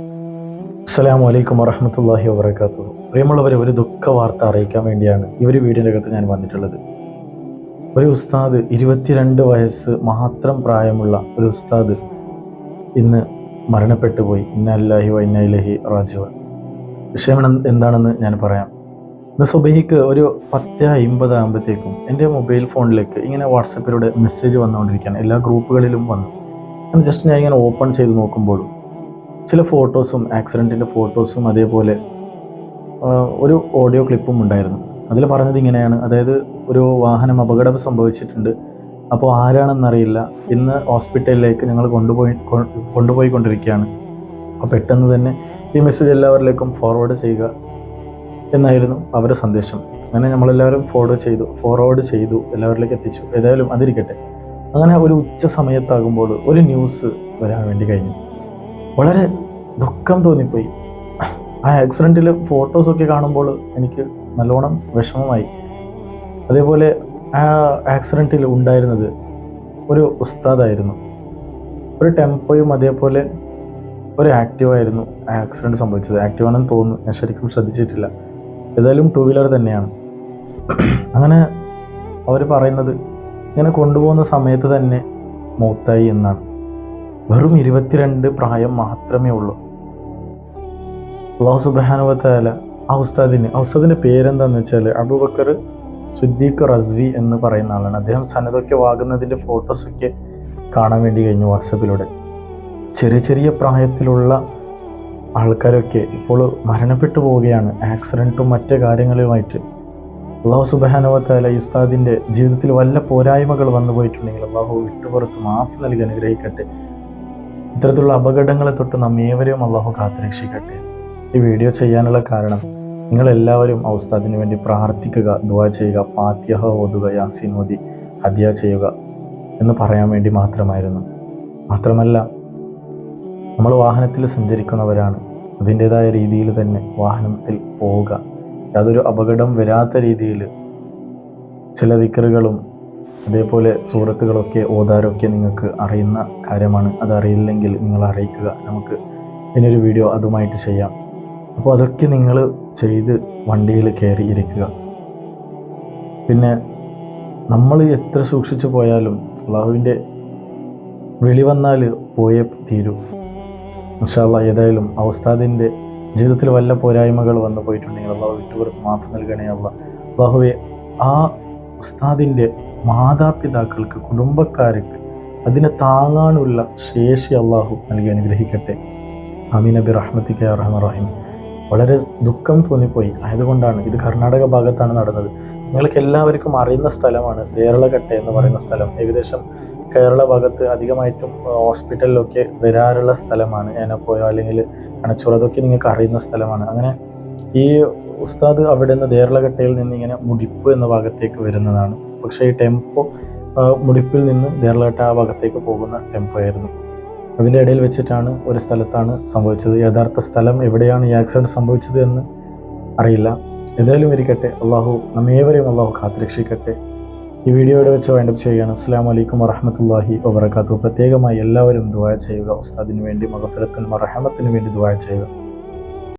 അസ്സലാമു അലൈക്കും വറഹമത്തല്ലാഹി വബർക്കാത്തു പ്രിയമുള്ളവരെ ഒരു ദുഃഖ വാർത്ത അറിയിക്കാൻ വേണ്ടിയാണ് ഇവർ അകത്ത് ഞാൻ വന്നിട്ടുള്ളത്. ഒരു ഉസ്താദ് ഇരുപത്തിരണ്ട് വയസ്സ് മാത്രം പ്രായമുള്ള ഒരു ഉസ്താദ് ഇന്ന് മരണപ്പെട്ടു പോയി. ഇന്നല്ലാഹി വൈനലഹി റാജുവ വിഷയം എന്ത് എന്താണെന്ന് ഞാൻ പറയാം. ഇന്ന് സുബഹിക്ക് ഒരു പത്ത് അമ്പത് ആകുമ്പോഴത്തേക്കും എന്റെ മൊബൈൽ ഫോണിലേക്ക് ഇങ്ങനെ വാട്സപ്പിലൂടെ മെസ്സേജ് വന്നുകൊണ്ടിരിക്കുകയാണ്. എല്ലാ ഗ്രൂപ്പുകളിലും വന്നു. ഞാൻ ജസ്റ്റ് ഞാൻ ഇങ്ങനെ ഓപ്പൺ ചെയ്ത് നോക്കുമ്പോഴും ചില ഫോട്ടോസും ആക്സിഡന്റിന്റെ ഫോട്ടോസും അതേപോലെ ഒരു ഓഡിയോ ക്ലിപ്പും ഉണ്ടായിരുന്നു. അതിൽ പറഞ്ഞത് ഇങ്ങനെയാണ്. അതായത് ഒരു വാഹനം അപകടം സംഭവിച്ചിട്ടുണ്ട്. അപ്പോൾ ആരാണെന്നറിയില്ല. ഇന്ന് ഹോസ്പിറ്റലിലേക്ക് ഞങ്ങൾ കൊണ്ടുപോയി കൊണ്ടുപോയി കൊണ്ടിരിക്കുകയാണ് അപ്പോൾ പെട്ടെന്ന് തന്നെ ഈ മെസ്സേജ് എല്ലാവരിലേക്കും ഫോർവേഡ് ചെയ്യുക എന്നായിരുന്നു അവരുടെ സന്ദേശം. അങ്ങനെ നമ്മളെല്ലാവരും ഫോർവേഡ് ചെയ്തു ഫോർവേഡ് ചെയ്തു എല്ലാവരിലേക്ക് എത്തിച്ചു. ഏതായാലും അതിരിക്കട്ടെ. അങ്ങനെ ഒരു ഉച്ച സമയത്താകുമ്പോൾ ഒരു ന്യൂസ് വരാൻ വേണ്ടി കഴിഞ്ഞു. വളരെ ദുഃഖം തോന്നിപ്പോയി. ആ ആക്സിഡന്റിൽ ഫോട്ടോസൊക്കെ കാണുമ്പോൾ എനിക്ക് നല്ലോണം വിഷമമായി. അതേപോലെ ആ ആക്സിഡന്റിൽ ഉണ്ടായിരുന്നത് ഒരു ഉസ്താദായിരുന്നു. ഒരു ടെമ്പോയും അതേപോലെ ഒരു ആക്റ്റീവായിരുന്നു ആ ആക്സിഡന്റ് സംഭവിച്ചത് ആക്റ്റീവാണെന്ന് തോന്നുന്നു. ഞാൻ ശരിക്കും ശ്രദ്ധിച്ചിട്ടില്ല. ഏതായാലും ടൂ വീലർ തന്നെയാണ്. അങ്ങനെ അവർ പറയുന്നത് ഇങ്ങനെ കൊണ്ടുപോകുന്ന സമയത്ത് തന്നെ മൂത്തായി എന്നാണ്. വെറും ഇരുപത്തിരണ്ട് പ്രായം മാത്രമേ ഉള്ളൂ. അള്ളാഹു സുബാനുവത്താല ആ ഉസ്താദിന് ആ ഉസ്താദിന്റെ പേരെന്താന്ന് വെച്ചാൽ അബൂബക്കർ സുദ്ദീഖ് റസ്വി എന്ന് പറയുന്ന ആളാണ്. അദ്ദേഹം സന്നദ്ധമൊക്കെ വാങ്ങുന്നതിന്റെ ഫോട്ടോസൊക്കെ കാണാൻ വേണ്ടി കഴിഞ്ഞു വാട്സപ്പിലൂടെ ചെറിയ ചെറിയ പ്രായത്തിലുള്ള ആൾക്കാരൊക്കെ ഇപ്പോൾ മരണപ്പെട്ടു പോവുകയാണ്. ആക്സിഡന്റും മറ്റ് കാര്യങ്ങളുമായിട്ട്. അള്ളാഹു സുബാനുവത്താല ഈ ഉസ്താദിന്റെ ജീവിതത്തിൽ വല്ല പോരായ്മകൾ വന്നു പോയിട്ടുണ്ടെങ്കിൽ അള്ളാഹു വിട്ടുപുറത്ത് മാഫ് നൽകി അനുഗ്രഹിക്കട്ടെ. ഇത്തരത്തിലുള്ള അപകടങ്ങളെ തൊട്ട് നാം ഏവരെയും അള്ളാഹു കാത്തുരക്ഷിക്കട്ടെ. ഈ വീഡിയോ ചെയ്യാനുള്ള കാരണം നിങ്ങൾ എല്ലാവരും ഔസ്താദിന് വേണ്ടി പ്രാർത്ഥിക്കുക ദുവാ ചെയ്യുക പാത്യഹ ഓതുക യാസീൻ ഓതി ഹദിയ ചെയ്യുക എന്ന് പറയാൻ വേണ്ടി മാത്രമായിരുന്നു. മാത്രമല്ല നമ്മൾ വാഹനത്തിൽ സഞ്ചരിക്കുന്നവരാണ്. അതിന്റെതായ രീതിയിൽ തന്നെ വാഹനത്തിൽ പോവുക. യാതൊരു അപകടം വരാത്ത രീതിയിൽ ചില ദിക്കറുകളും അതേപോലെ സൂറത്തുകളൊക്കെ ഓതാരൊക്കെ നിങ്ങൾക്ക് അറിയുന്ന കാര്യമാണ്. അത് അറിയില്ലെങ്കിൽ നിങ്ങൾ അറിയിക്കുക. നമുക്ക് ഇനിയൊരു വീഡിയോ അതുമായിട്ട് ചെയ്യാം. അപ്പോൾ അതൊക്കെ നിങ്ങൾ ചെയ്ത് വണ്ടിയിൽ കയറി ഇരിക്കുക. പിന്നെ നമ്മൾ എത്ര സൂക്ഷിച്ചു പോയാലും അള്ളാഹുവിന്റെ വിളി വന്നാൽ പോയേ തീരൂ. ഇൻഷാല്ല ഏതായാലും അവസ്ഥാദിന്റെ ജീവിതത്തിൽ വല്ല പോരായ്മകൾ വന്നു പോയിട്ടുണ്ടെങ്കിൽ അള്ളാഹു വിട്ടുപുറത്ത് മാഫ് നൽകണേ അല്ല അള്ളാഹുവെ ആ ഉസ്താദിന്റെ മാതാപിതാക്കൾക്ക് കുടുംബക്കാർക്ക് അതിനെ താങ്ങാനുള്ള ശേഷി അള്ളാഹു നൽകി അനുഗ്രഹിക്കട്ടെ. അമീൻ റഹ്മത്തിക്ക് റഹ്മത്തിക്ക് റഹ്മറഹിം വളരെ ദുഃഖം തോന്നിപ്പോയി. ആയതുകൊണ്ടാണ് ഇത് കർണാടക ഭാഗത്താണ് നടന്നത്. നിങ്ങൾക്ക് എല്ലാവർക്കും അറിയുന്ന സ്ഥലമാണ് ദേരളകട്ട എന്ന് പറയുന്ന സ്ഥലം. ഏകദേശം കേരള ഭാഗത്ത് അധികമായിട്ടും ഹോസ്പിറ്റലിലൊക്കെ വരാറുള്ള സ്ഥലമാണ് ഏനപ്പോയോ അല്ലെങ്കിൽ കണച്ചൂർ. അതൊക്കെ നിങ്ങൾക്ക് അറിയുന്ന സ്ഥലമാണ്. അങ്ങനെ ഈ ഉസ്താദ് അവിടെ നിന്ന് ദേരളകട്ടയിൽ നിന്ന് ഇങ്ങനെ മുടിപ്പ് എന്ന ഭാഗത്തേക്ക് വരുന്നതാണ്. പക്ഷേ ഈ ടെമ്പോ മുടിപ്പിൽ നിന്ന് ദേരളകട്ട ആ ഭാഗത്തേക്ക് പോകുന്ന ടെമ്പോ ആയിരുന്നു. അതിന്റെ ഇടയിൽ വെച്ചിട്ടാണ് ഒരു സ്ഥലത്താണ് സംഭവിച്ചത്. യഥാർത്ഥ സ്ഥലം എവിടെയാണ് ഈ ആക്സിഡന്റ് സംഭവിച്ചത് എന്ന് അറിയില്ല. ഏതായാലും ഇരിക്കട്ടെ. അള്ളാഹു നമ്മേവരെയും അള്ളാഹു കാത്തുരക്ഷിക്കട്ടെ. ഈ വീഡിയോയുടെ വെച്ച് വൈൻഡപ്പ് ചെയ്യുകയാണ്. അസ്സാം വലൈക്കും വറഹമത്തല്ലാഹി വബർക്കാത്തു പ്രത്യേകമായി എല്ലാവരും ദുവായ ചെയ്യുക. ഉസ്താദിന് വേണ്ടി മഹഫിറത്തിന് മറഹമത്തിന് വേണ്ടി ദുവായ ചെയ്യുക.